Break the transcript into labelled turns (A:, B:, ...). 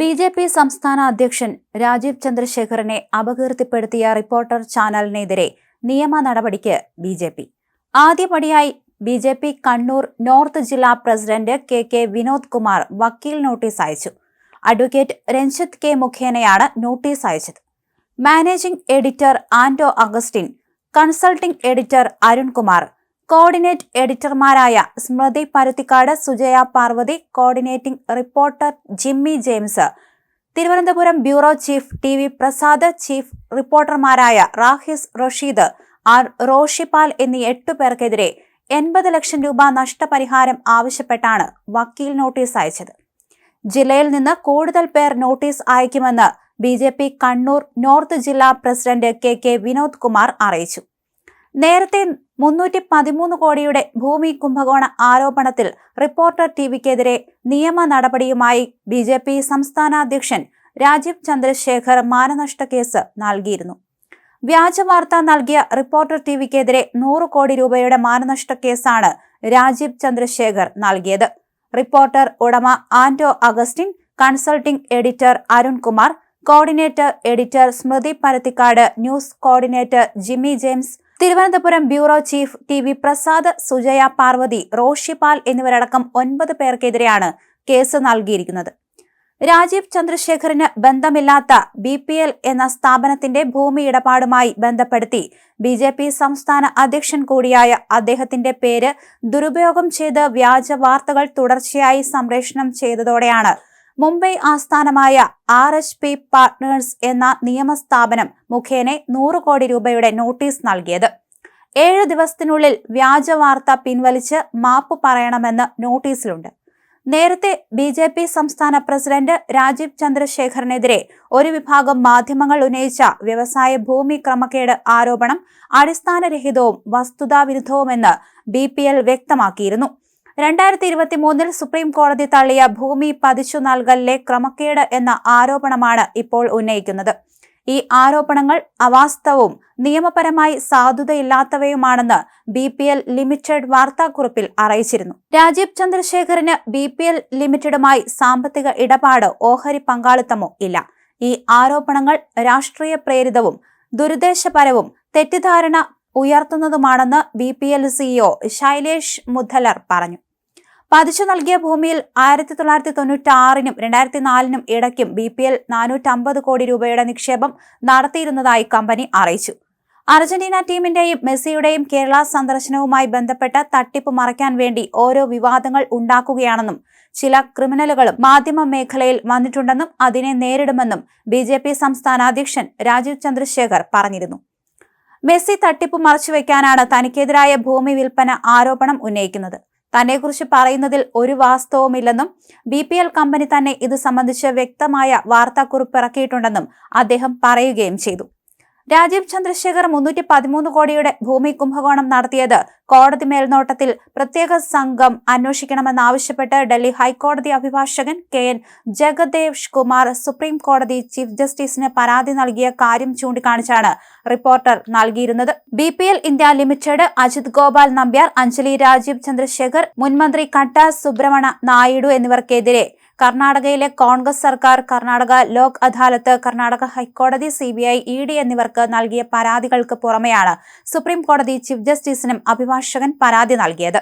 A: B J P സംസ്ഥാന അധ്യക്ഷൻ Rajeev ചന്ദ്രശേഖറിനെ അപകീർത്തിപ്പെടുത്തിയ reporter ചാനലിനെതിരെ നിയമ നടപടിക്ക് ബി ജെ പി. ആദ്യപടിയായി B J P Kannur north ജില്ലാ president K K Vinod Kumar വക്കീൽ നോട്ടീസ് അയച്ചു. അഡ്വക്കേറ്റ് രഞ്ജിത്ത് കെ മുഖേനയാണ് നോട്ടീസ് അയച്ചത്. Managing editor Anto Augustin consulting editor Arunkumar coordinate എഡിറ്റർമാരായ Smruthi Paruthikkad Sujaya Parvathy coordinating reporter Jimmy James Thiruvananthapuram bureau chief T V Prasad chief റിപ്പോർട്ടർമാരായ Rahis Rasheed R Roshipal എന്നീ എട്ടു പേർക്കെതിരെ എൺപത് ലക്ഷം രൂപ നഷ്ടപരിഹാരം ആവശ്യപ്പെട്ടാണ് വക്കീൽ നോട്ടീസ് അയച്ചത്. ജില്ലയിൽ നിന്ന് കൂടുതൽ പേർ notice അയക്കുമെന്ന് B J P Kannur north ജില്ലാ president K K Vinod Kumar അറിയിച്ചു. നേരത്തെ മുന്നൂറ്റി പതിമൂന്ന് കോടിയുടെ ഭൂമി കുംഭകോണ ആരോപണത്തിൽ റിപ്പോർട്ടർ ടിവിക്കെതിരെ നിയമ നടപടിയുമായി ബി ജെ പി സംസ്ഥാന അധ്യക്ഷൻ രാജീവ് ചന്ദ്രശേഖർ മാനനഷ്ട കേസ് നൽകിയിരുന്നു. വ്യാജ വാർത്ത നൽകിയ റിപ്പോർട്ടർ ടിവിക്കെതിരെ നൂറ് കോടി രൂപയുടെ മാനനഷ്ട കേസാണ് രാജീവ് ചന്ദ്രശേഖർ നൽകിയത്. റിപ്പോർട്ടർ ഉടമ Anto Augustin consulting editor Arunkumar coordinator editor Smruthi Parathikkad news coordinator Jimmy James Thiruvananthapuram bureau chief T V Prasad Sujaya Parvathy Roshipal എന്നിവരടക്കം ഒൻപത് പേർക്കെതിരെയാണ് കേസ് നൽകിയിരിക്കുന്നത്. രാജീവ് ചന്ദ്രശേഖറിന് ബന്ധമില്ലാത്ത ബി പി എൽ എന്ന സ്ഥാപനത്തിന്റെ ഭൂമി ഇടപാടുമായി ബന്ധപ്പെടുത്തി ബി ജെ പി സംസ്ഥാന അധ്യക്ഷൻ കൂടിയായ അദ്ദേഹത്തിന്റെ പേര് ദുരുപയോഗം ചെയ്ത് വ്യാജ വാർത്തകൾ തുടർച്ചയായി സംപ്രേഷണം ചെയ്തതോടെയാണ് മുംബൈ ആസ്ഥാനമായ ആർ എച്ച് പി പാർട്ട്നേഴ്സ് എന്ന നിയമസ്ഥാപനം മുഖേന നൂറ് കോടി രൂപയുടെ നോട്ടീസ് നൽകിയത്. ഏഴ് ദിവസത്തിനുള്ളിൽ വ്യാജ വാർത്ത പിൻവലിച്ച് മാപ്പ് പറയണമെന്ന് നോട്ടീസിലുണ്ട്. നേരത്തെ ബി ജെ പി സംസ്ഥാന പ്രസിഡന്റ് രാജീവ് ചന്ദ്രശേഖറിനെതിരെ ഒരു വിഭാഗം മാധ്യമങ്ങൾ ഉന്നയിച്ച വ്യവസായ ഭൂമി ക്രമക്കേട് ആരോപണം അടിസ്ഥാനരഹിതവും വസ്തുതാവിരുദ്ധവുമെന്ന് ബി പി എൽ വ്യക്തമാക്കിയിരുന്നു. രണ്ടായിരത്തി ഇരുപത്തി മൂന്നിൽ സുപ്രീം കോടതി തള്ളിയ ഭൂമി പതിച്ചു നൽകലിലെ ക്രമക്കേട് എന്ന ആരോപണമാണ് ഇപ്പോൾ ഉന്നയിക്കുന്നത്. ഈ ആരോപണങ്ങൾ അവാസ്തവും നിയമപരമായി സാധുതയില്ലാത്തവയുമാണെന്ന് ബി പി എൽ ലിമിറ്റഡ് വാർത്താക്കുറിപ്പിൽ അറിയിച്ചിരുന്നു. രാജീവ് ചന്ദ്രശേഖറിന് ബി പി എൽ ലിമിറ്റഡുമായി സാമ്പത്തിക ഇടപാട് ഓഹരി പങ്കാളിത്തമോ ഇല്ല. ഈ ആരോപണങ്ങൾ രാഷ്ട്രീയ പ്രേരിതവും ദുരുദ്ദേശപരവും തെറ്റിദ്ധാരണ ഉയർത്തുന്നതുമാണെന്ന് B P L CEO Shailesh Mudhalar പറഞ്ഞു. പതിച്ചു നൽകിയ ഭൂമിയിൽ ആയിരത്തി തൊള്ളായിരത്തി തൊണ്ണൂറ്റി ആറിനും രണ്ടായിരത്തി നാലിനും ഇടയ്ക്കും ബി പി എൽ നാനൂറ്റമ്പത് കോടി രൂപയുടെ നിക്ഷേപം നടത്തിയിരുന്നതായി കമ്പനി അറിയിച്ചു. അർജന്റീന ടീമിന്റെയും മെസ്സിയുടെയും കേരള സന്ദർശനവുമായി ബന്ധപ്പെട്ട തട്ടിപ്പ് മറയ്ക്കാൻ വേണ്ടി ഓരോ വിവാദങ്ങൾ ഉണ്ടാക്കുകയാണെന്നും ചില ക്രിമിനലുകളും മാധ്യമ മേഖലയിൽ വന്നിട്ടുണ്ടെന്നും അതിനെ നേരിടുമെന്നും ബി സംസ്ഥാന അധ്യക്ഷൻ രാജീവ് ചന്ദ്രശേഖർ പറഞ്ഞിരുന്നു. മെസ്സി തട്ടിപ്പ് മറച്ചുവെക്കാനാണ് തനിക്കെതിരായ ഭൂമി വിൽപ്പന ആരോപണം ഉന്നയിക്കുന്നത്. തന്നെക്കുറിച്ച് പറയുന്നതിൽ ഒരു വാസ്തവമില്ലെന്നും ബി പി എൽ കമ്പനി തന്നെ ഇത് സംബന്ധിച്ച് വ്യക്തമായ വാർത്താക്കുറിപ്പ് ഇറക്കിയിട്ടുണ്ടെന്നും അദ്ദേഹം പറയുകയും ചെയ്തു. രാജീവ് ചന്ദ്രശേഖർ മുന്നൂറ്റി പതിമൂന്ന് കോടിയുടെ ഭൂമി കുംഭകോണം നടത്തിയത് കോടതി മേൽനോട്ടത്തിൽ പ്രത്യേക സംഘം അന്വേഷിക്കണമെന്നാവശ്യപ്പെട്ട് ഡൽഹി ഹൈക്കോടതി അഭിഭാഷകൻ K N Jagadev Kumar supreme കോടതി ചീഫ് ജസ്റ്റിസിന് പരാതി നൽകിയ കാര്യം ചൂണ്ടിക്കാണിച്ചാണ് റിപ്പോർട്ടർ നൽകിയിരുന്നത്. B P L India limited Ajith Gopal Nambiar Anjali Rajeev Chandrasekhar മുൻമന്ത്രി കട്ട സുബ്രഹ്മണ നായിഡു എന്നിവർക്കെതിരെ കർണാടകയിലെ കോൺഗ്രസ് സർക്കാർ കർണാടക ലോക് അദാലത്ത് കർണാടക ഹൈക്കോടതി C B I E D എന്നിവർക്ക് നൽകിയ പരാതികൾക്ക് പുറമെയാണ് സുപ്രീം കോടതി ചീഫ് ജസ്റ്റിസിനും അഭിഭാഷകൻ പരാതി നൽകിയത്.